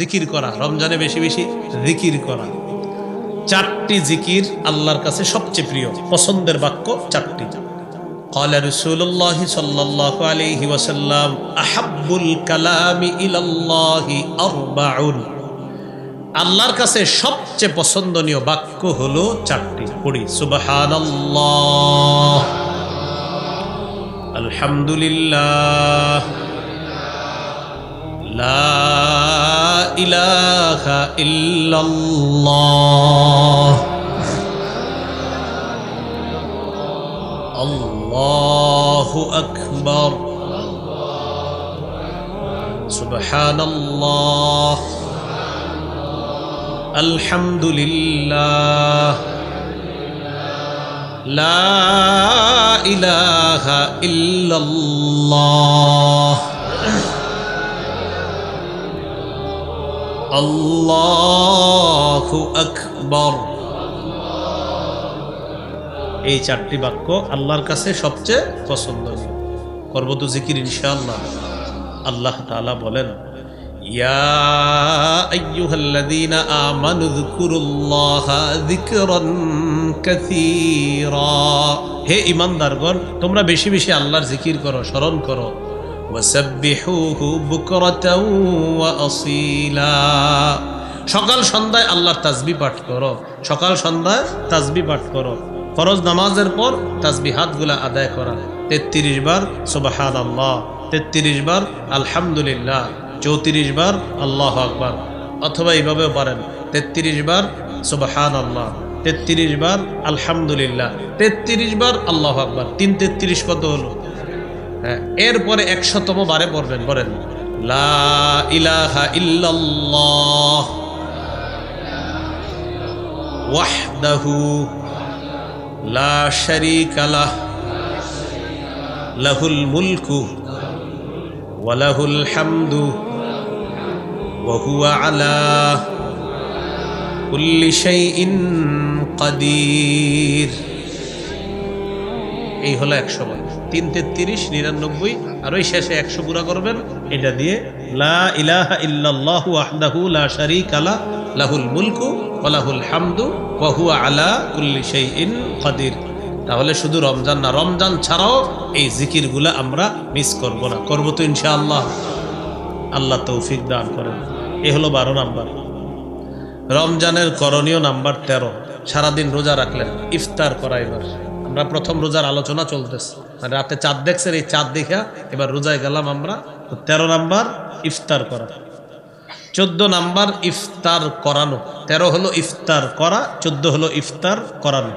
জিকির করা রমজানে বেশি বেশি জিকির করা চারটি জিকির আল্লাহর কাছে সবচেয়ে প্রিয় পছন্দের বাক্য চারটি قال رسول الله صلى الله عليه وسلم أحب الكلام إلى الله أربع আল্লাহর কাছে সবচেয়ে পছন্দনীয় বাক্য হলো চারটি পড়ি সুবহানাল্লাহ আলহামদুলিল্লাহ লা ইলাহা ইল্লাল্লাহ আল্লাহু আকবার সুবহানাল্লাহ আলহামদুলিল্লাহ লা ইলাহা ইল্লাল্লাহ আল্লাহু আকবার। এই চারটি বাক্য আল্লাহর কাছে সবচেয়ে পছন্দনীয় করব তো জিকির ইনশাআল্লাহ। আল্লাহ তাআলা বলেন, ইয়া হে ঈমানদারগণ, তোমরা বেশি বেশি আল্লাহর জিকির করো, স্মরণ করো। সকাল সন্ধ্যায় আল্লাহর তাসবিহ পাঠ করো। সকাল সন্ধ্যায় তাজবি পাঠ করো। ফরজ নামাজের পর তাসবিহ হাতগুলা আদায় করা। তেত্রিশ বার সুবাহান আল্লাহ তেত্রিশ বার আলহামদুলিল্লাহ, চৌত্রিশ বার আল্লাহ আকবার, অথবা এইভাবেও পারেন। তেত্রিশ বার সুবাহান আল্লাহ তেত্রিশ বার আলহামদুলিল্লাহ, তেত্রিশ বার আল্লাহ আকবার। তিন তেত্রিশ কত হলো? হ্যাঁ এরপরে একশতম বারে পড়বেন বলেন লা ইলাহা লা লাহুল মুলকু ওয়া লাহুল হামদু আলা কুল্লি শাইইন এই হলো একশো বার। তিন তেত্রিশ নিরানব্বই, আর ওই শেষে একশো পুরা করবেন। এটা দিয়ে, লা ইলাহা ইল্লাল্লাহু আহদাহু লা শারীকা লা, লাহুল মুলকু ওয়া লাহুল হামদু ওয়া হুয়া আলা কুল্লি শাইইন কাদির। তাহলে শুধু রমজান না, রমজান ছাড়াও এই জিকিরগুলো আমরা মিস করব না। করব তো ইনশাআল্লাহ। আল্লাহ তৌফিক দান করেন। এ হলো বারো নাম্বার। রমজানের করণীয় নাম্বার তেরো। সারাদিন রোজা রাখলেন, ইফতার করা এবার। আমরা প্রথম রোজার আলোচনা চলতেছে। মানে রাতে চাঁদ দেখছেন, এই চাঁদ দেখা এবার রোজায় গেলাম আমরা তেরো নাম্বার ইফতার করা। চোদ্দ নাম্বার ইফতার করানো। তেরো হলো ইফতার করা, চোদ্দ হলো ইফতার করানো।